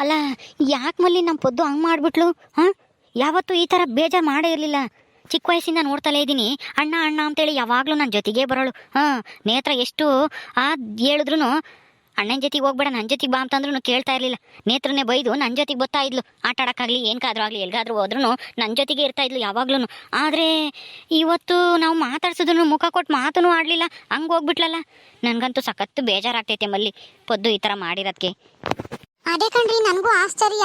ಅಲ್ಲ, ಯಾಕೆ ಮಲ್ಲಿ ನಮ್ಮ ಪೊದ್ದು ಹಂಗೆ ಮಾಡಿಬಿಟ್ಲು, ಹಾಂ? ಯಾವತ್ತೂ ಈ ಥರ ಬೇಜಾರು ಮಾಡೇ ಇರಲಿಲ್ಲ. ಚಿಕ್ಕ ವಯಸ್ಸಿಂದ ನೋಡ್ತಲೇ ಇದ್ದೀನಿ. ಅಣ್ಣ ಅಣ್ಣ ಅಂತೇಳಿ ಯಾವಾಗಲೂ ನನ್ನ ಜೊತೆಗೇ ಬರೋಳು. ಹಾಂ, ನೇತ್ರ ಎಷ್ಟು ಆ ಹೇಳಿದ್ರು ಅಣ್ಣನ ಜೊತೆಗೆ ಹೋಗ್ಬೇಡ ನನ್ನ ಜೊತೆಗೆ ಬಾ ಅಂತಂದ್ರೂ ಕೇಳ್ತಾ ಇರಲಿಲ್ಲ. ನೇತ್ರನೇ ಬೈದು ನನ್ನ ಜೊತೆಗೆ ಬರ್ತಾ ಇದ್ಲು. ಆಟ ಆಡೋಕ್ಕಾಗಲಿ ಏನಕ್ಕಾದ್ರೂ ಆಗಲಿ ಎಲ್ಲಿಗಾದ್ರೂ ಹೋದ್ರೂ ನನ್ನ ಜೊತೆಗೆ ಇರ್ತಾ ಇದ್ಲು ಯಾವಾಗ್ಲೂ ಆದರೆ ಇವತ್ತು ನಾವು ಮಾತಾಡ್ಸಿದ್ರು ಮುಖ ಕೊಟ್ಟು ಮಾತೂ ಆಡಲಿಲ್ಲ, ಹಂಗೆ ಹೋಗ್ಬಿಟ್ಲಲ್ಲ. ನನಗಂತೂ ಸಖತ್ತು ಬೇಜಾರಾಗ್ತೈತೆ ಮಲ್ಲಿ, ಪೊದ್ದು ಈ ಥರ ಮಾಡಿರೋದಕ್ಕೆ ಅದೇ ಕಣ್ರಿ, ನನಗೂ ಆಶ್ಚರ್ಯ.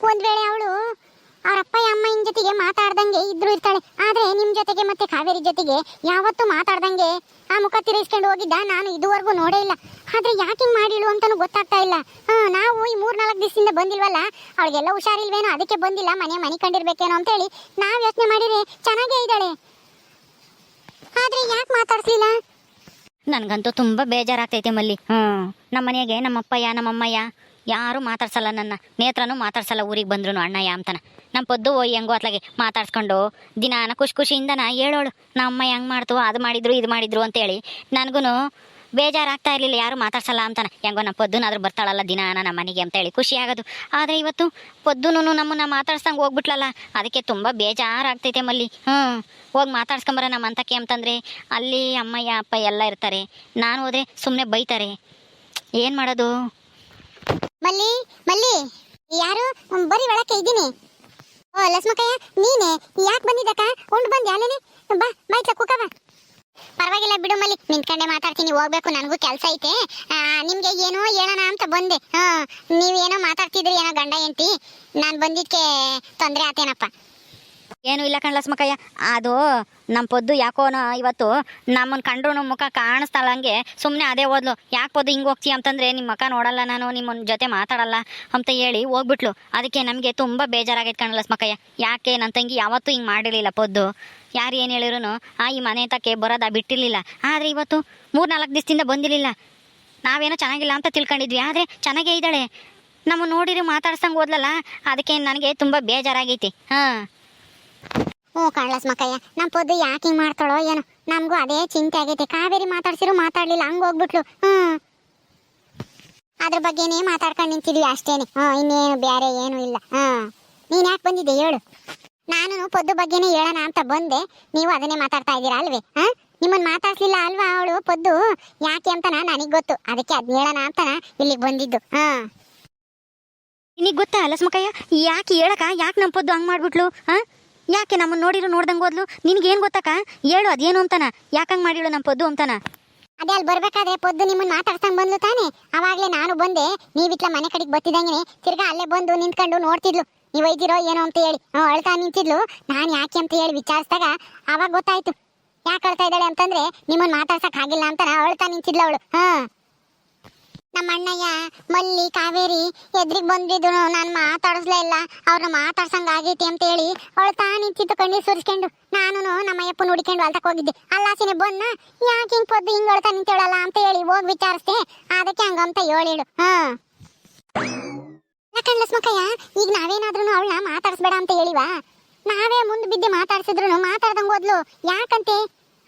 ಒಂದ್ ವೇಳೆ ಅವಳು ಅವ್ರ ಅಪ್ಪ ಅಮ್ಮನ ಜೊತೆಗೆ ಮಾತಾಡ್ದಂಗೆ ಇದ್ರು ಇರ್ತಾಳೆ. ಆದ್ರೆ ನಿಮ್ ಜೊತೆಗೆ ಮತ್ತೆ ಕಾವೇರಿ ಜೊತೆಗೆ ಯಾವತ್ತೂ ಮಾತಾಡ್ದಂಗೆ ಆ ಮುಖ ತಿರುಗಿಸ್ಕೊಂಡು ಹೋಗಿದ್ದ ನಾನು ಇದುವರೆಗೂ ನೋಡೇ ಇಲ್ಲ. ಆದ್ರೆ ಯಾಕೆ ಮಾಡಿಳು ಅಂತಾನು ಗೊತ್ತಾಗ್ತಾ ಇಲ್ಲ. ಹಾ, ನಾವು ಈ ಮೂರ್ ನಾಲ್ಕು ದಿವಸದಿಂದ ಬಂದಿಲ್ವಲ್ಲ? ಅವಳಿಗೆಲ್ಲ ಹುಷಾರಿಲ್ವೇನೋ, ಅದಕ್ಕೆ ಬಂದಿಲ್ಲ. ಮನೆ ಮನೆ ಕಂಡಿರ್ಬೇಕೇನೋ ಅಂತೇಳಿ ನಾವ್ ಯೋಚನೆ ಮಾಡಿದ್ರೆ ಚೆನ್ನಾಗೇ ಇದ್ದಾಳೆ. ಆದ್ರೆ ಯಾಕೆ ಮಾತಾಡ್ಸಿಲ್ಲ ನನಗಂತೂ ತುಂಬ ಬೇಜಾರಾಗ್ತೈತೆ ಮಲ್ಲಿ. ಹ್ಞೂ ನಮ್ಮ ಮನೆಗೆ ನಮ್ಮ ಅಪ್ಪಯ್ಯ ನಮ್ಮ ಅಮ್ಮಯ್ಯ ಯಾರೂ ಮಾತಾಡ್ಸಲ್ಲ ನನ್ನ ನೇತ್ರನೂ ಮಾತಾಡ್ಸಲ್ಲ ಊರಿಗೆ ಬಂದ್ರು ಅಣ್ಣ ಯಾಮ್ತನ. ನಮ್ಮ ಪದ್ದು ಹೆಂಗೋ ಅತ್ಲಾಗೆ ಮಾತಾಡ್ಸ್ಕೊಂಡು, ದಿನಾನ ಖುಷಿ ಖುಷಿಯಿಂದನ ಹೇಳೋಳು ನಮ್ಮ ಅಮ್ಮ ಹೆಂಗೆ ಮಾಡ್ತು, ಅದು ಮಾಡಿದ್ರು, ಇದು ಮಾಡಿದ್ರು ಅಂತೇಳಿ ನನಗೂ ಬೇಜಾರಾಗ್ತಾ ಇರಲಿಲ್ಲ, ಯಾರು ಮಾತಾಡ್ಸಲ್ಲ ಅಂತಾನೆ. ಹೆಂಗೋ ನಮ್ಮ ಪೊದ್ದುನಾದ್ರೂ ಬರ್ತಾಳಲ್ಲ ದಿನಾನ ನಮ್ಮ ಮನೆಗೆ ಅಂತೇಳಿ ಖುಷಿ ಆಗೋದು. ಆದರೆ ಇವತ್ತು ಪೊದ್ದುನು ನಮ್ಮನ್ನ ಮಾತಾಡ್ಸಂಗೆ ಹೋಗ್ಬಿಟ್ಲಲ್ಲ, ಅದಕ್ಕೆ ತುಂಬ ಬೇಜಾರಾಗ್ತೈತೆ ಮಲ್ಲಿ. ಹ್ಞೂ ಹೋಗಿ ಮಾತಾಡ್ಸ್ಕೊಂಬರ ನಮ್ಮ ಅಂತಕ್ಕೆ ಅಂತಂದರೆ ಅಲ್ಲಿ ಅಮ್ಮಯ್ಯ, ಅಪ್ಪ ಎಲ್ಲ ಇರ್ತಾರೆ. ನಾನು ಹೋದರೆ ಸುಮ್ಮನೆ ಬೈತಾರೆ. ಏನು ಮಾಡೋದು? ಮಲ್ಲಿ ಮಲ್ಲಿ. ಯಾರು? ಬರೀ ಒಳಕ್ಕೆ ಇದ್ದೀನಿ. ಓ ಲಸ್ಮಕಯ್ಯ ನೀನೆ? ಯಾಕೆ ಬಂದಿದ್ದಕ್ಕ ಉಂಡು ಬಂದು ಅಲ್ಲೇನೆ? ಬಾ ಬಾಯ್ತ ಬಾ. ಪರವಾಗಿಲ್ಲ ಬಿಡು ಮಲ್ಲಿ, ನಿಂತ್ಕೊಂಡೆ ಮಾತಾಡ್ತೀನಿ, ಹೋಗ್ಬೇಕು, ನನಗೂ ಕೆಲಸ ಐತೆ. ನಿಮ್ಗೆ ಏನೋ ಹೇಳೋಣ ಅಂತ ಬಂದೆ. ಹಾಂ ನೀವೇನೋ ಮಾತಾಡ್ತಿದ್ರಿ, ಏನೋ ಗಂಡ ಎಂತಿ ನಾನು ಬಂದಿದ್ದಕ್ಕೆ ತೊಂದರೆ ಆತೇನಪ್ಪ. ಏನು ಇಲ್ಲ ಕಣ್ಲಸ್ಮಕ್ಕಯ್ಯ ಅದು ನಮ್ಮ ಪೊದ್ದು ಯಾಕೋನ ಇವತ್ತು ನಮ್ಮನ್ನು ಕಂಡ್ರು ಮುಖ ಕಾಣಿಸ್ತಾಳಂಗೆ ಸುಮ್ಮನೆ ಅದೇ ಓದ್ಲು. ಯಾಕೆ ಪೊದ್ದು ಹಿಂಗೆ ಹೋಗ್ತೀಯ ಅಂತಂದರೆ ನಿಮ್ಮ ಮುಖ ನೋಡಲ್ಲ ನಾನು ನಿಮ್ಮ ಜೊತೆ ಮಾತಾಡಲ್ಲ ಅಂತ ಹೇಳಿ ಹೋಗ್ಬಿಟ್ಲು. ಅದಕ್ಕೆ ನಮಗೆ ತುಂಬ ಬೇಜಾರಾಗೈತೆ ಕಣ್ಲಸ್ಮಕ್ಕಯ್ಯ ಯಾಕೆ ನನ್ನ ತಂಗಿ ಯಾವತ್ತೂ ಹಿಂಗೆ ಮಾಡಿರಲಿಲ್ಲ ಪೊದ್ದು. ಯಾರು ಏನು ಹೇಳಿದ್ರು ಆ ಈ ಮನೆ ತಕ್ಕೆ ಬರೋದ ಬಿಟ್ಟಿರಲಿಲ್ಲ. ಆದರೆ ಇವತ್ತು ಮೂರು ನಾಲ್ಕು ದಿವಸದಿಂದ ಬಂದಿರಲಿಲ್ಲ. ನಾವೇನೋ ಚೆನ್ನಾಗಿಲ್ಲ ಅಂತ ತಿಳ್ಕೊಂಡಿದ್ವಿ, ಆದರೆ ಚೆನ್ನಾಗೇ ಇದ್ದಾಳೆ. ನಮ್ಮ ನೋಡಿರಿ ಮಾತಾಡ್ಸಂಗೆ ಓದ್ಲಲ್ಲ, ಅದಕ್ಕೆ ನನಗೆ ತುಂಬ ಬೇಜಾರಾಗೈತಿ. ಹಾಂ. ಹ್ಞೂ ಕಾಣಲಸ್ ಮಕ್ಕಯ್ಯ ನಮ್ಮ ಪೊದ್ದು ಯಾಕೆ ಹಿಂಗೆ ಮಾಡ್ತಾಳೋ ಏನೋ. ನಮಗೂ ಅದೇ ಚಿಂತೆ ಆಗೈತೆ. ಕಾವೇರಿ ಮಾತಾಡ್ಸಿರು ಮಾತಾಡ್ಲಿಲ್ಲ, ಹಂಗೆ ಹೋಗ್ಬಿಟ್ಲು. ಹ್ಞೂ. ಅದ್ರ ಬಗ್ಗೆನೇ ಮಾತಾಡ್ಕೊಂಡು ನಿಂತಿದ್ವಿ ಅಷ್ಟೇನೆ. ಹ್ಞೂ, ಇನ್ನೇನು ಬೇರೆ ಏನೂ ಇಲ್ಲ. ಹಾಂ ನೀನು ಯಾಕೆ ಬಂದಿದ್ದೆ ಹೇಳು. ನಾನು ಪೊದ್ದು ಬಗ್ಗೆನೇ ಹೇಳೋಣ ಅಂತ ಬಂದೆ. ನೀವು ಅದನ್ನೇ ಮಾತಾಡ್ತಾ ಇದ್ದೀರಾ ಅಲ್ವೇ? ಹಾಂ? ನಿಮ್ಮನ್ನು ಮಾತಾಡ್ಸ್ಲಿಲ್ಲ ಅಲ್ವಾ ಅವಳು? ಪೊದ್ದು ಯಾಕೆ ಅಂತನ ನನಗೆ ಗೊತ್ತು. ಅದಕ್ಕೆ ಅದನ್ನ ಹೇಳೋಣ ಅಂತ ಇಲ್ಲಿಗೆ ಬಂದಿದ್ದು. ಹಾಂ ನಿನಗೆ ಗೊತ್ತಾ ಲಸ್ಮಕಯ್ಯ ಯಾಕೆ ಹೇಳಕ ಯಾಕೆ ನಮ್ಮ ಪೊದ್ದು ಹಂಗೆ ಮಾಡ್ಬಿಟ್ಲು? ಹಾಂ? ಯಾಕೆ ನಮ್ಮನ್ನು ನೋಡಿರೋ ನೋಡ್ದಂಗೆ ಹೋದ್ಲು? ನಿನಗೇನು ಗೊತ್ತಕ್ಕ? ಹೇಳು, ಅದೇನು ಅಂತಾನ? ಯಾಕೆ ಹಂಗೆ ಮಾಡಿಳು ನಮ್ಮ ಪೊದ್ದು ಅಂತಾನ? ಅದೇ ಅಲ್ಲಿ ಬರ್ಬೇಕಾದ್ರೆ ಪೊದ್ದು ನಿಮ್ಮನ್ನ ಮಾತಾಡ್ಸಂಗ್ ಬಂದ್ಲು ತಾನೆ? ಅವಾಗಲೇ ನಾನು ಬಂದೆ ನೀವಿಟ್ಲ ಮನೆ ಕಡೆಗೆ ಬತ್ತಿದಂಗೆ ತಿರ್ಗಾ ಅಲ್ಲೇ ಬಂದು ನಿಂತ್ಕೊಂಡು ನೋಡ್ತಿದ್ಲು. ನೀವು ಒಯ್ದಿರೋ ಏನೋ ಅಂತ ಹೇಳಿ ಹ್ಞೂ ಅಳ್ತಾ ನಿಂತಿದ್ಲು. ನಾನು ಯಾಕೆ ಅಂತ ಹೇಳಿ ವಿಚಾರಿಸಿದಾಗ ಅವಾಗ ಗೊತ್ತಾಯ್ತು. ಯಾಕೆ ಅಳ್ತಾ ಇದ್ದಾಳೆ ಅಂತಂದ್ರೆ ನಿಮ್ಮನ್ನ ಮಾತಾಡ್ಸಕ್ ಆಗಿಲ್ಲ ಅಂತ ಅಳ್ತಾ ನಿಂತಿದ್ಲು ಅವಳು. ಹಾ ನಮ್ಮ ಅಣ್ಣಯ್ಯ ಮಲ್ಲಿ ಕಾವೇರಿ ಎದ್ರಿಗೆ ಬಂದಿದ್ದು ನಾನು ಮಾತಾಡಿಸ್ಲೇ ಇಲ್ಲ. ಅವ್ರನ್ನ ಮಾತಾಡ್ಸಂಗ ಆಗೈತಿ ಅಂತ ಹೇಳಿ ಅಳ್ತಾ ನಿಂತಿತ್ತು ಕಣ್ಣಿ ಸುರಿಸ್ಕೊಂಡು ನಾನು ನಮ್ಮ ಅಯ್ಯಪ್ಪನ ಹುಡ್ಕೊಂಡು ಅಳ್ತಕ್ಕೆ ಹೋಗಿದ್ದೆ. ಅಲ್ಲಾಸಿನ ಬನ್ನ ಯಾಕೆ ಹಿಂಗ್ ಪದ್ದು ಹಿಂಗ್ ಅಳ್ತಾ ನಿಂತೇಳಲ್ಲ ಅಂತ ಹೇಳಿ ಹೋಗಿ ವಿಚಾರಿಸ್ದೆ. ಅದಕ್ಕೆ ಹಂಗಂತ ಹೇಳಿಡು ಹಾ. ಲಸ್ಮಕ್ಕಯ್ಯ ಈಗ ನಾವೇನಾದ್ರೂ ಅವಳನ್ನ ಮಾತಾಡಿಸ್ಬೇಡ ಅಂತ ಹೇಳಿವಾ? ನಾವೇ ಮುಂದೆ ಬಿದ್ದು ಮಾತಾಡ್ಸಿದ್ರು ಮಾತಾಡ್ದಂಗೆ ಹೋದ್ಲು. ಯಾಕಂತೆ?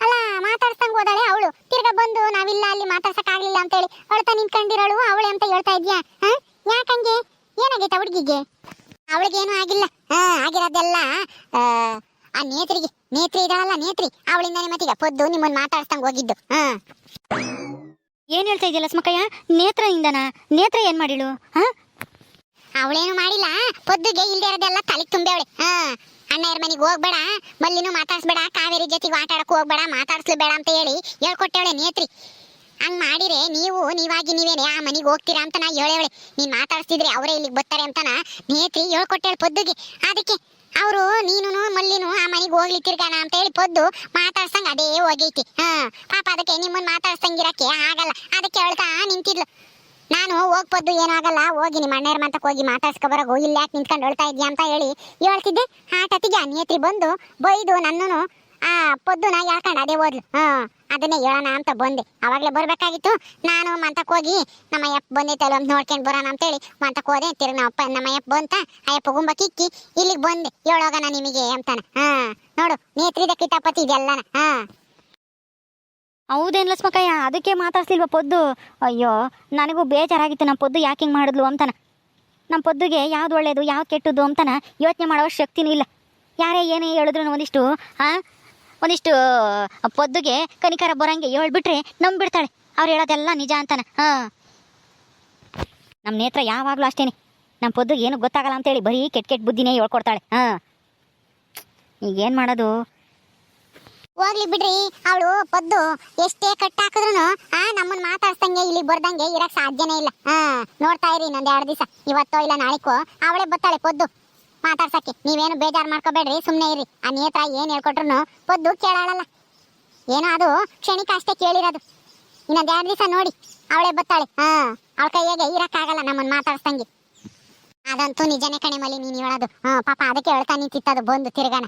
ಅಲ್ಲ ಮಾತಾಡ್ಸಂಗ್ ಹೋದಾಳೆ ಅವಳು. ತಿರ್ಗ ಬಂದು ನಾವಿಲ್ಲ ಅಲ್ಲಿ ಮಾತಾಡ್ಸಕ್ ಆಗ್ಲಿಲ್ಲ ಅಂತ ಹೇಳಿ ಅಳ್ತಾ ನಿಂತ್ಕೊಂಡಿರೋಳು ಅವಳೆ ಅಂತ ಹೇಳ್ತಾ ಇದ್ಯಾ? ಹಾ? ಯಾಕಂಗೆ ಏನಾಗೈತೆ ಹುಡುಗಿಗೆ? ಅವಳಿಗೇನು ಆಗಿಲ್ಲ. ಹಾ ಆಗಿರೋದೆಲ್ಲ ಆ, ನೇತ್ರಿಗೆ. ನೇತ್ರಿ ಇದಾಳಲ್ಲ ನೇತ್ರಿ. ಅವಳಿಂದಾನೆ ಮತ್ತೀಗ ಪೊದ್ದು ನಿಮ್ಮನ್ನ ಮಾತಾಡ್ಸಂಗ್ ಹೋಗಿದ್ದು. ಹಾ. ಏನ್ ಹೇಳ್ತಾ ಇದೆಯಾ ನೇತ್ರ ಇಂದನ ನೇತ್ರ ಏನ್ ಮಾಡಿಳು? ಹಾ? ಅವಳೇನು ಮಾಡಿಲ್ಲ. ಪೊದ್ದುಗೆ ಇಲ್ದೇ ಇರೋದೆಲ್ಲ ತಲೆಗೆ ತುಂಬೆವಳೆ ಹಾ. ಅಣ್ಣಯ್ಯರ ಮನೆಗೆ ಹೋಗ್ಬೇಡ, ಮಲ್ಲಿನೂ ಮಾತಾಡ್ಸ್ಬೇಡ, ಕಾವೇರಿ ಜೊತೆಗೆ ಆಟಾಡಕ್ಕೆ ಹೋಗ್ಬೇಡ ಮಾತಾಡ್ಸ್ಲು ಬೇಡ ಅಂತ ಹೇಳಿ ಹೇಳ್ಕೊಟ್ಟೇವಳೆ ನೇತ್ರಿ. ಹಂಗ್ ಮಾಡಿರೆ ನೀವು, ನೀವಾಗಿ ನೀವೇನೆ ಆ ಮನೆಗೆ ಹೋಗ್ತೀರಾ ಅಂತ ನಾ ಹೇಳೇವಳೆ. ನೀನ್ ಮಾತಾಡ್ಸಿದ್ರೆ ಅವರೇ ಇಲ್ಲಿಗೆ ಬರ್ತಾರೆ ಅಂತನ ನೇತ್ರಿ ಹೇಳ್ಕೊಟ್ಟೇಳು ಪೊದ್ದುಗೆ. ಅದಕ್ಕೆ ಅವರು ನೀನು ಮಲ್ಲಿನೂ ಆ ಮನೆಗೆ ಹೋಗ್ಲಿ ತಿರ್ಗಾನ ಅಂತ ಹೇಳಿ ಪೊದ್ದು ಮಾತಾಡ್ಸಂಗೆ ಅದೇ ಹೋಗೈತಿ. ಹಾ, ಪಾಪ ಅದಕ್ಕೆ ನಿಮ್ಮನ್ನ ಮಾತಾಡ್ಸಂಗಿರಕ್ಕೆ ಆಗಲ್ಲ. ಅದಕ್ಕೆ ಹೇಳ್ತಾ ನಿಂತಿದ್ಲು. ನಾನು ಹೋಗ್ಬೋದು ಏನಾಗಲ್ಲ, ಹೋಗಿ ನಿಮ್ಮ ಅಣ್ಣರ ಮಂತಕ್ಕೆ ಹೋಗಿ ಮಾತಾಡ್ಸ್ಕೊ ಬರೋ ಇಲ್ಲಿ ಯಾಕೆ ನಿಂತ್ಕೊಂಡು ಹೇಳ್ತಾ ಇದ್ಯಾ ಅಂತ ಹೇಳಿ ಹೇಳ್ತಿದ್ದೆ ಆಟತಿಗೆ ನೇತ್ರಿ ಬಂದು ಬೈದು ನನ್ನನು ಆ, ಪೊದ್ದುನ ಹೇಳ್ಕೊಂಡು ಅದೇ ಓದ್ಲು ಹಾ, ಅದನ್ನೇ ಹೇಳೋಣ ಅಂತ ಬಂದೆ. ಅವಾಗಲೇ ಬರಬೇಕಾಗಿತ್ತು. ನಾನು ಮಂತಕ್ಕೆ ಹೋಗಿ ನಮ್ಮ ಅಯ್ಯಪ್ಪ ಬಂದೈತಲ್ಲ ಅಂತ ನೋಡ್ಕೊಂಡು ಬರೋಣ ಅಂತೇಳಿ ಮಂತಕ್ಕೆ ಹೋದೆ. ತಿರ್ಗಿ ನಮ್ಮ ಅಪ್ಪ ನಮ್ಮ ಅಯ್ಯಪ್ಪ ಬಂತ. ಅಯ್ಯಪ್ಪ ಗುಂಬ ಕಿಕ್ಕಿ, ಇಲ್ಲಿಗೆ ಬಂದೆ. ಹೇಳೋಗೋಣ ನಿಮಗೆ ಅಂತಾನೆ. ಹಾ, ನೋಡು, ನೇತ್ರಿದ ಕಿತಾಪತಿ ಇದೆಲ್ಲನ ಹಾ ಹೌದೇನು ಲಕ್ಷ್ಮಕ್ಕಯ್ಯ ಅದಕ್ಕೆ ಮಾತಾಡ್ಸ್ಲಿಲ್ವ ಪೊದ್ದು? ಅಯ್ಯೋ, ನನಗೂ ಬೇಜಾರಾಗಿತ್ತು. ನಮ್ಮ ಪೊದ್ದು ಯಾಕೆ ಹಿಂಗೆ ಮಾಡಿದ್ಲು ಅಂತಾನೆ. ನಮ್ಮ ಪೊದ್ದುಗೆ ಯಾವ್ದು ಒಳ್ಳೇದು, ಯಾವ್ದು ಕೆಟ್ಟದ್ದು ಅಂತನ ಯೋಚನೆ ಮಾಡೋ ಶಕ್ತಿನೂ ಇಲ್ಲ. ಯಾರೇ ಏನೇ ಹೇಳಿದ್ರು ಒಂದಿಷ್ಟು ಹಾಂ ಒಂದಿಷ್ಟು ಪೊದ್ದುಗೆ ಕನಿಕರ ಬರೋಂಗೆ ಹೇಳ್ಬಿಟ್ರೆ ನಂಬಿಡ್ತಾಳೆ. ಅವ್ರು ಹೇಳೋದೆಲ್ಲ ನಿಜ ಅಂತಾನೆ. ಹಾಂ. ನಮ್ಮ ನೇತ್ರ ಯಾವಾಗಲೂ ಅಷ್ಟೇನೆ. ನಮ್ಮ ಪೊದ್ದುಗೆ ಏನು ಗೊತ್ತಾಗಲ್ಲ ಅಂತೇಳಿ ಬರೀ ಕೆಟ್ಟ ಕೆಟ್ಟ ಬುದ್ಧಿನೇ ಹೇಳ್ಕೊಡ್ತಾಳೆ. ಹಾಂ. ಈಗೇನು ಮಾಡೋದು? ಹೋಗ್ಲಿ ಬಿಡ್ರಿ. ಅವಳು ಪದ್ದು ಎಷ್ಟೇ ಕಟ್ ಹಾಕಿದ್ರು ಆ ನಮ್ಮನ್ನ ಮಾತಾಡ್ಸಂಗೆ ಇಲ್ಲಿ ಬರ್ದಂಗೆ ಇರಕ್ ಸಾಧ್ಯನೇ ಇಲ್ಲ. ಹಾ, ನೋಡ್ತಾ ಇರಿ ಇನ್ನೊಂದ್ ಎರಡು ದಿವಸ. ಇವತ್ತೋ ಇಲ್ಲ ನಾಳಿಕೋ ಅವಳೇ ಬರ್ತಾಳೆ ಪದ್ದು. ಮಾತಾಡ್ಸಕ್ಕೆ. ನೀವೇನು ಬೇಜಾರ್ ಮಾಡ್ಕೋಬೇಡ್ರಿ, ಸುಮ್ನೆ ಇರಿ. ಆ ನೇತ್ರ ಏನ್ ಹೇಳ್ಕೊಟ್ರು ಪದ್ದು ಕೇಳಾಳಲ್ಲ. ಏನೋ ಅದು ಕ್ಷಣಿಕ ಅಷ್ಟೇ ಕೇಳಿರೋದು. ಇನ್ನೊಂದ್ ಎರಡು ದಿವಸ ನೋಡಿ. ಅವಳೇ ಬರ್ತಾಳೆ. ಹಾ, ಅವಳ ಕೈಯಾಗೆ ಇರಕ್ಕಾಗಲ್ಲ ನಮ್ಮನ್ನ ಮಾತಾಡ್ಸಂಗೆ. ಅದಂತೂ ನಿಜನೇ ಕಣೆ ಮಲ್ಲಿ, ನೀನ್ ಹೇಳೋದು. ಹಾ ಪಾಪ ಅದಕ್ಕೆ ಹೇಳ್ತಾ ನಿಂತಿತ್ತದು, ಬಂದು ತಿರ್ಗಾನ.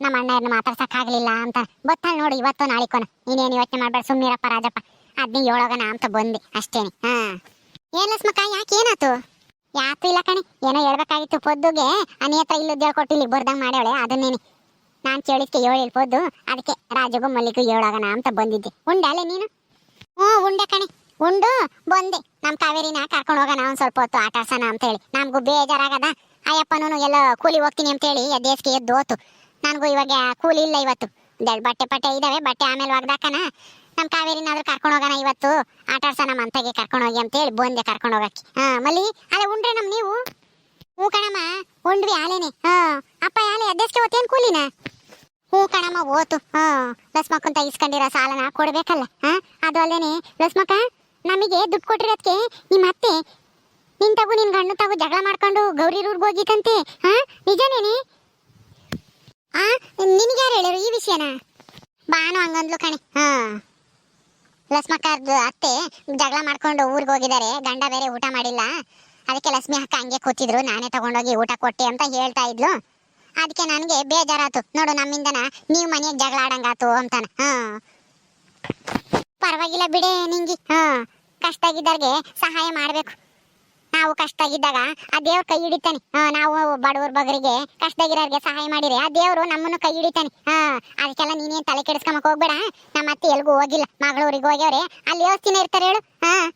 ನಮ್ಮ ಅಣ್ಣ ಮಾತಾಡ್ಸಕ್ ಆಗ್ಲಿಲ್ಲ ಅಂತ. ಗೊತ್ತಲ್ಲ ನೋಡಿ ಇವತ್ತು ನಾಳಿಕೋನ. ನೀನೇನು ಯೋಚನೆ ಮಾಡ್ಬೇಡ. ಸುಮ್ಮನಿರಪ್ಪ ರಾಜಪ್ಪ. ಅದ್ನೇ ಹೇಳೋಗಣ ಅಂತ ಬಂದೆ ಅಷ್ಟೇನೆ. ಹಾ. ಏನ್ ಲಸ್ಮಕ್ಕ, ಯಾಕೆ ಏನಾತು ಯಾತು ಇಲ್ಲ ಕಣೆ. ಏನೋ ಹೇಳ್ಬೇಕಾಗಿತ್ತು ಪೊದ್ದುಗೆ. ಅನಿಯತ್ರ ಇಲ್ಲದ ಹೇಳ್ಕೊಟ್ಟು ಇಲ್ಲಿ ಬರ್ದಂಗ್ ಮಾಡ್ಯಾಳೆ ಅದನ್ನೇನೆ. ನಾನ್ ಕೇಳಿದ್ಕೆ ಹೇಳಿಲ್ ಪೊದ್ದು. ಅದಕ್ಕೆ ರಾಜಗೂ ಮಲ್ಲಿಗೂ ಹೇಳೋಗಣ ಅಂತ ಬಂದಿದ್ದೆ. ಉಂಡೆ ನೀನು? ಹ್ಞೂ, ಉಂಡೆ ಕಣೆ. ಉಂಡು, ಬಂದೆ. ನಮ್ ಕಾವೇರಿನ ಕರ್ಕೊಂಡು ಹೋಗೋಣ ಒಂದ್ ಸ್ವಲ್ಪ ಹೊತ್ತು ಆಟಾಡ್ಸೋಣ ಅಂತ ಹೇಳಿ. ನಮಗೂ ಬೇಜಾರಾಗದ. ಅಯ್ಯಪ್ಪನೂ ಎಲ್ಲ ಕೂಲಿ ಹೋಗ್ತೀನಿ ಅಂತ ಹೇಳಿ ಎದ್ದೇಸ್ಗೆ ಎದ್ದು ಹೋತು ನನಗೂ ಇವಾಗ ಕೂಲಿ ಇಲ್ಲ ಇವತ್ತು. ಒಂದೆರಡು ಬಟ್ಟೆ ಪಟ್ಟೆ ಇದಾವೆ, ಬಟ್ಟೆ ಆಮೇಲೆ ಒಗ್ದಾಕನ. ನಮ್ಮ ಕಾವೇರಿನಾದ್ರೂ ಕರ್ಕೊಂಡು ಹೋಗೋಣ ಇವತ್ತು. ಆಟ ನಮ್ಮ ಅಂತಗೆ ಕರ್ಕೊಂಡು ಹೋಗಿ ಅಂತ ಹೇಳಿ ಬಂದೆ ಕರ್ಕೊಂಡು ಹೋಗಕ್ಕೆ. ಹಾ, ಮಲ್ಲಿ ಅಲ್ಲ ಉಂಡ್ರೆ ನಮ್ಮ ನೀವು? ಹ್ಞೂ ಕಣಮ್ಮ, ಉಂಡ್ವಿ ಆಲೇನೆ. ಹಾ, ಅಪ್ಪ ಆಲೆ ಅದ್ದೆಸ್ಗೆ ಹೊತ್ತೇನು ಕೂಲಿನ? ಹ್ಞೂ ಕಣಮ್ಮ ಓತು ಹಾ ಲಸ್ಮಕ್ಕಂತ ಇಸ್ಕೊಂಡಿರೋ ಸಾಲನ ಕೊಡ್ಬೇಕಲ್ಲ. ಹಾ, ಅದು ಅಲ್ಲೇನೆ. ಲಸ್ಮಕ್ಕ, ನಮಗೆ ದುಡ್ಡು ಕೊಟ್ಟಿರೋದಕ್ಕೆ ನಿಮ್ಮ ಅತ್ತೆ ನಿನ್ ತಗು, ನಿನ್ ಗಂಡು ತಗು ಜಗಳ ಮಾಡ್ಕೊಂಡು ಗೌರಿ ರೂರ್ಗೆ ಹೋಗಿತ್ತಂತೆ ಹಾ, ನಿಜನೇನೆ? ಆ ಯಾರು ಹೇಳಿರು ಈ ವಿಷಯನ? ಬಾನು ಹಂಗಂದ್ಲು ಕಣೆ. ಹಾ. ಲಸ್ಮಕ್ಕರ್ದು ಅತ್ತೆ ಜಗಳ ಮಾಡ್ಕೊಂಡು ಊರಿಗೆ ಹೋಗಿದ್ದಾರೆ, ಗಂಡ ಬೇರೆ ಊಟ ಮಾಡಿಲ್ಲ. ಅದಕ್ಕೆ ಲಕ್ಷ್ಮಿ ಅಕ್ಕ ಹಂಗೆ ಕೂತಿದ್ರು, ನಾನೇ ತಗೊಂಡೋಗಿ ಊಟ ಕೊಟ್ಟೆ ಅಂತ ಹೇಳ್ತಾ ಇದ್ಲು. ಅದಕ್ಕೆ ನನಗೆ ಬೇಜಾರಾತು. ನೋಡು, ನಮ್ಮಿಂದನ ನೀವು ಮನೆಗೆ ಜಗಳ ಆಡಂಗಾತು ಅಂತಾನ. ಹಾ. ಪರವಾಗಿಲ್ಲ ಬಿಡೆ ನಿಂಗೆ. ಹಾ. ಕಷ್ಟ ಆಗಿದ್ದವ್ರಿಗೆ ಸಹಾಯ ಮಾಡ್ಬೇಕು. ನಾವು ಕಷ್ಟ ಆಗಿದ್ದಾಗ ಆ ದೇವ್ರ ಕೈ ಹಿಡಿತಾನೆ. ನಾವು ಬಡವ್ರ ಬಗರಿಗೆ ಕಷ್ಟ ಕಷ್ಟದಾಗಿರೋರಿಗೆ ಸಹಾಯ ಮಾಡಿರಿ. ಆ ದೇವ್ರು ನಮ್ಮನ್ನು ಕೈ ಹಿಡಿತಾನೆ. ಹಾ, ಅದಕ್ಕೆಲ್ಲ ನೀನೇನ್ ತಲೆ ಕೆಡಿಸ್ಕೊಂಬಕ್ ಹೋಗ್ಬೇಡ. ನಮ್ಮ ಅತ್ತೆ ಎಲ್ಗೂ ಹೋಗಿಲ್ಲ. ಮಗಳೂರಿಗೆ ಹೋಗ್ಯವ್ರೆ. ಅಲ್ಲಿ ಯೋಚನೆ ಇರ್ತಾರೆ ಹೇಳು. ಹಾ,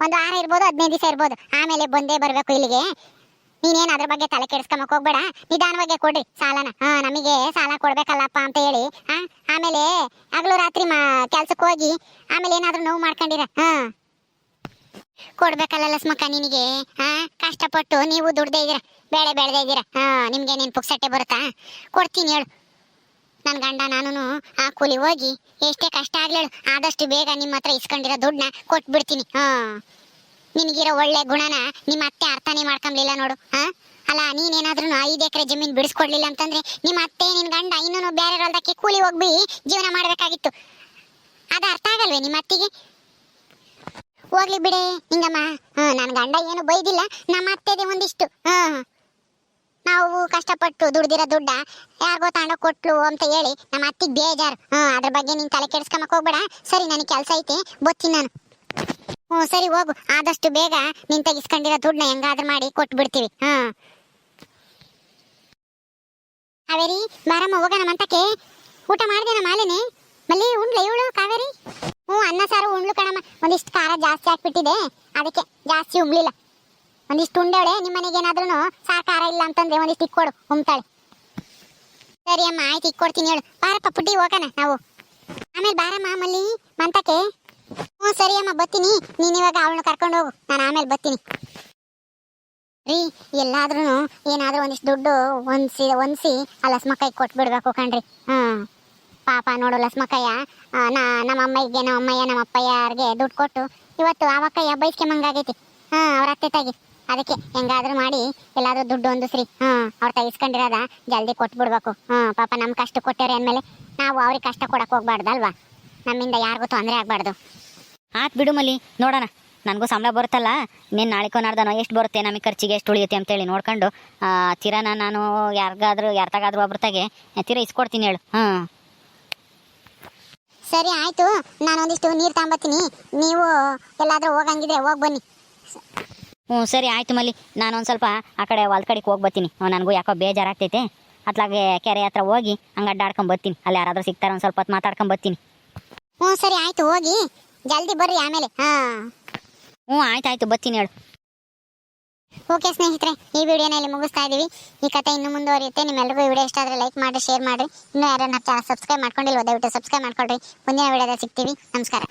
ಒಂದು ವಾರ ಇರ್ಬೋದು, ಹದಿನೈದು ದಿವಸ ಇರ್ಬೋದು. ಆಮೇಲೆ ಬಂದೇ ಬರ್ಬೇಕು ಇಲ್ಲಿಗೆ. ನೀನೇನ್ ಅದ್ರ ಬಗ್ಗೆ ತಲೆ ಕೆಡಿಸ್ಕೊಂಬಕ್ ಹೋಗ್ಬೇಡ. ನಿಧಾನವಾಗಿ ಕೊಡ್ರಿ ಸಾಲನ. ಹಾ, ನಮಗೆ ಸಾಲ ಕೊಡ್ಬೇಕಲ್ಲಪ್ಪ ಅಂತ ಹೇಳಿ. ಹಾ, ಆಮೇಲೆ ಹಗಲು ರಾತ್ರಿ ಮಾ, ಕೆಲ್ಸಕ್ಕೆ ಹೋಗಿ ಆಮೇಲೆ ಏನಾದ್ರೂ ನೋವು ಮಾಡ್ಕೊಂಡಿರ. ಹಾ. ಕೊಡ್ಬೇಕಲ್ಲ ಸ್ಮಕ್ಕ ನಿನಗೆ? ಹಾ ಕಷ್ಟಪಟ್ಟು ನೀವು ದುಡ್ದೇ ಇದ್ದೀರಾ, ಬೇಳೆ ಬೆಳೆದೇ ಇದ್ದೀರಾ. ಹಾ ನಿಮ್ಗೆ ನಿನ್ ಪುಕ್ಸಟ್ಟೆ ಬರುತ್ತಾ? ಕೊಡ್ತೀನಿ ಹೇಳು. ನನ್ನ ಗಂಡ ನಾನು ಆ ಕೂಲಿ ಹೋಗಿ ಎಷ್ಟೇ ಕಷ್ಟ ಆಗ್ಲೇಳು ಆದಷ್ಟು ಬೇಗ ನಿಮ್ಮ ಹತ್ರ ಇಸ್ಕೊಂಡಿರೋ ದುಡ್ಡನ್ನ ಕೊಟ್ಬಿಡ್ತೀನಿ. ಹಾ ನಿನಗಿರೋ ಒಳ್ಳೆ ಗುಣನ ನಿಮ್ಮ ಅತ್ತೆ ಅರ್ಥನೇ ಮಾಡ್ಕೊಂಬ್ಲಿಲ್ಲ ನೋಡು. ಹಾ ಅಲ್ಲ, ನೀನೇನಾದ್ರೂ ಐದು ಎಕರೆ ಜಮೀನ್ ಬಿಡಿಸ್ಕೊಡ್ಲಿಲ್ಲ ಅಂತಂದ್ರೆ ನಿಮ್ಮ ಅತ್ತೆ, ನಿನ್ ಗಂಡ ಇನ್ನೂ ಬೇರೆ ಕೂಲಿ ಹೋಗ್ಬಿ ಜೀವನ ಮಾಡ್ಬೇಕಾಗಿತ್ತು. ಅದು ಅರ್ಥ ಆಗಲ್ವೇ ನಿಮ್ಮ ಅತ್ತಿಗೆ? ಹೋಗ್ಲಿ ಬಿಡಿ ಹಿಂಗಮ್ಮ ನನ್ನ ಗಂಡ ಏನು ಬೈದಿಲ್ಲ, ನಮ್ಮ ಅತ್ತೆದೆ ಒಂದಿಷ್ಟು. ನಾವು ಕಷ್ಟಪಟ್ಟು ದುಡ್ದಿರೋ ದುಡ್ಡ ಯಾರಿಗೋ ತಗೊಂಡೋಗ್ ಕೊಟ್ಲು ಅಂತ ಹೇಳಿ ನಮ್ಮ ಅತ್ತಿಗೆ ಬೇಜಾರು. ಅದ್ರ ಬಗ್ಗೆ ನೀನ್ ತಲೆ ಕೆಡಿಸ್ಕೊಂಬಕ್ ಹೋಗ್ಬೇಡ. ಸರಿ, ನನಗೆ ಕೆಲಸ ಐತೆ, ಬತ್ತೀನಿ ನಾನು. ಹ್ಞೂ, ಸರಿ, ಹೋಗು. ಆದಷ್ಟು ಬೇಗ ನೀನ್ ತೆಗಿಸ್ಕೊಂಡಿರೋ ದುಡ್ಡನ್ನ ಹೆಂಗಾದ್ರೂ ಮಾಡಿ ಕೊಟ್ಬಿಡ್ತೀವಿ. ಹಾಂ. ಅವೇರಿ ಬಾರಮ್ಮ, ಹೋಗೋಣ ಮಂತಕ್ಕೆ ಊಟ ಮಾಡ್ದೇನ ಮಾಲಿನಿ? ಮಲ್ಲಿ, ಉಂಡ್ಲ, ಇವಳು ಕಾವೇರಿ? ಹ್ಞೂ ಅನ್ನ ಸಾರು ಉಂಡ್ಲು ಕಣಮ್ಮ. ಒಂದಿಷ್ಟು ಖಾರ ಜಾಸ್ತಿ ಹಾಕ್ಬಿಟ್ಟಿದೆ. ಅದಕ್ಕೆ ಜಾಸ್ತಿ ಉಂಬ್ಲಿಲ್ಲ ಒಂದಿಷ್ಟು ಉಂಡವಳೆ ನಿಮ್ಮ ಮನೆಗೆ ಏನಾದ್ರೂ ಖಾರ ಇಲ್ಲ ಅಂತಂದ್ರೆ ಒಂದಿಷ್ಟು ಇಕ್ಕೊಡು, ಉಮ್ತಾಳೆ. ಸರಿ ಅಮ್ಮ, ಆಯ್ತು, ಇಕ್ಕೊಡ್ತೀನಿ ಹೇಳು. ಬಾರಪ್ಪ, ಪುಟ್ಟಿ, ಹೋಗೋಣ ನಾವು. ಆಮೇಲೆ ಬಾರಮ್ಮ, ಮಲ್ಲಿ, ಮಂತಕ್ಕೆ. ಹ್ಞೂ, ಸರಿ ಅಮ್ಮ, ಬರ್ತೀನಿ. ನೀನು ಇವಾಗ ಅವಳನ್ನ ಕರ್ಕೊಂಡು ಹೋಗು. ನಾನು ಆಮೇಲೆ ಬರ್ತೀನಿ. ರೀ ಎಲ್ಲಾದ್ರೂ ಏನಾದರೂ ಒಂದಿಷ್ಟು ದುಡ್ಡು ಒಂದ್ಸಿ ಒಂದ್ಸಿ ಆ ಲಸ್ಮಕ್ಕಯ್ಯ ಕೊಟ್ಬಿಡ್ಬೇಕು ಕಣ್ರಿ. ಹ್ಮ್. ಪಾಪ ನೋಡು ಲಸ್ಮಕ್ಕಯ್ಯ ನಾ, ನಮ್ಮ ಅಮ್ಮಯ್ಯಗೆ ನಮ್ಮ ಅಮ್ಮಯ್ಯ, ನಮ್ಮ ಅಪ್ಪಯ್ಯರ್ಗೆ ದುಡ್ಡು ಕೊಟ್ಟು ಇವತ್ತು ಆವಕ್ಕಯ್ಯ ಬೈಸ್ಕೊಂಬಂಗಾಗೈತಿ. ಹಾ, ಅವ್ರ ಅತ್ತೆ ತಾಗಿ ಅದಕ್ಕೆ ಹೆಂಗಾದ್ರೂ ಮಾಡಿ, ಎಲ್ಲಾದ್ರೂ ದುಡ್ಡು ಒಂದು ಸ್ರೀ. ಹಾ, ಅವ್ರ ತೆಗಿಸ್ಕೊಂಡಿರೋದ ಜಲ್ದಿ ಕೊಟ್ಬಿಡ್ಬೇಕು. ಹಾ, ಪಾಪ ನಮ್ಮ ಕಷ್ಟ ಕೊಟ್ಟವ್ರೆ ಅಂದಮೇಲೆ ನಾವು ಅವ್ರಿಗೆ ಕಷ್ಟ ಕೊಡಕ್ ಹೋಗ್ಬಾರ್ದಲ್ವಾ? ನಮ್ಮಿಂದ ಯಾರಿಗೂ ತೊಂದರೆ ಆಗ್ಬಾರ್ದು. ಆತ್ ಬಿಡು ಮಲ್ಲಿ, ನೋಡೋಣ. ನನಗೂ ಸಂಬಳ ಬರುತ್ತಲ್ಲ? ನೀನು ನಾಳೆಕೋ ನಾಡ್ದನೋ ಎಷ್ಟು ಬರುತ್ತೆ? ನಮಗೆ ಖರ್ಚಿಗೆ ಎಷ್ಟು ಉಳಿಯುತ್ತೆ ಅಂತೇಳಿ ನೋಡ್ಕೊಂಡು ತೀರಾನ ನಾನು ಯಾರಿಗಾದ್ರೂ ಯಾರ್ತಾಗಾದ್ರೂ ಒಬ್ರತಾಗೆ ತೀರ ಇಸ್ಕೊಡ್ತೀನಿ ಹೇಳು. ಹಾಂ. ಸರಿ ಆಯ್ತು. ನಾನು ಒಂದಿಷ್ಟು ನೀರು ತಗೊಂಬತ್ತೀನಿ ನೀವು ಎಲ್ಲಾದರೂ ಹೋಗಂಗಿದ್ರೆ ಹೋಗಿ ಬನ್ನಿ. ಹ್ಞೂ ಸರಿ ಆಯ್ತು ಮಲ್ಲಿ. ನಾನು ಒಂದು ಸ್ವಲ್ಪ ಆ ಕಡೆ ಹೊಲ್ ಕಡೆಗೆ ಹೋಗಿ ಬರ್ತೀನಿ. ನನಗೂ ಯಾಕೋ ಬೇಜಾರಾಗ್ತೈತೆ. ಅತ್ಲಾಗೆ ಕೆರೆ ಹತ್ರ ಹೋಗಿ ಹಂಗೆ ಅಡ್ಡಾಡ್ಕೊಂಡ್ ಬರ್ತೀನಿ. ಅಲ್ಲಿ ಯಾರಾದ್ರೂ ಸಿಗ್ತಾರೆ ಒಂದು ಸ್ವಲ್ಪ ಹೊತ್ತು ಮಾತಾಡ್ಕೊಂಡ್ ಬರ್ತೀನಿ. ಹ್ಞೂ ಸರಿ ಆಯ್ತು ಹೋಗಿ. ಜಲ್ದಿ ಬರ್ರಿ ಆಮೇಲೆ. ಹಾ. ಹ್ಞೂ ಆಯ್ತು ಆಯ್ತು ಬರ್ತೀನಿ ಹೇಳು. ಓಕೆ ಸ್ನೇಹಿತರೆ, ಈ ವಿಡಿಯೋನ ಇಲ್ಲಿ ಮುಗಿಸ್ತಾ ಇದೀವಿ ಈ ಕತೆ ಇನ್ನು ಮುಂದುವರಿಯುತ್ತೆ. ನಿಮ್ಮೆಲ್ಲರಿಗೂ ವಿಡಿಯೋ ಇಷ್ಟ ಆದರೆ ಲೈಕ್ ಮಾಡಿ ಶೇರ್ ಮಾಡಿ. ಇನ್ನೂ ಯಾರನ್ನ ಸಬ್ಸ್ಕ್ರೈಬ್ ಮಾಡ್ಕೊಂಡಿಲ್ವ, ದಯವಿಟ್ಟು ಸಬ್ಸ್ಕ್ರೈಬ್ ಮಾಡ್ಕೊಳ್ರಿ. ಮುಂದಿನ ವಿಡಿಯೋದಲ್ಲಿ ಸಿಗ್ತೀವಿ. ನಮಸ್ಕಾರ.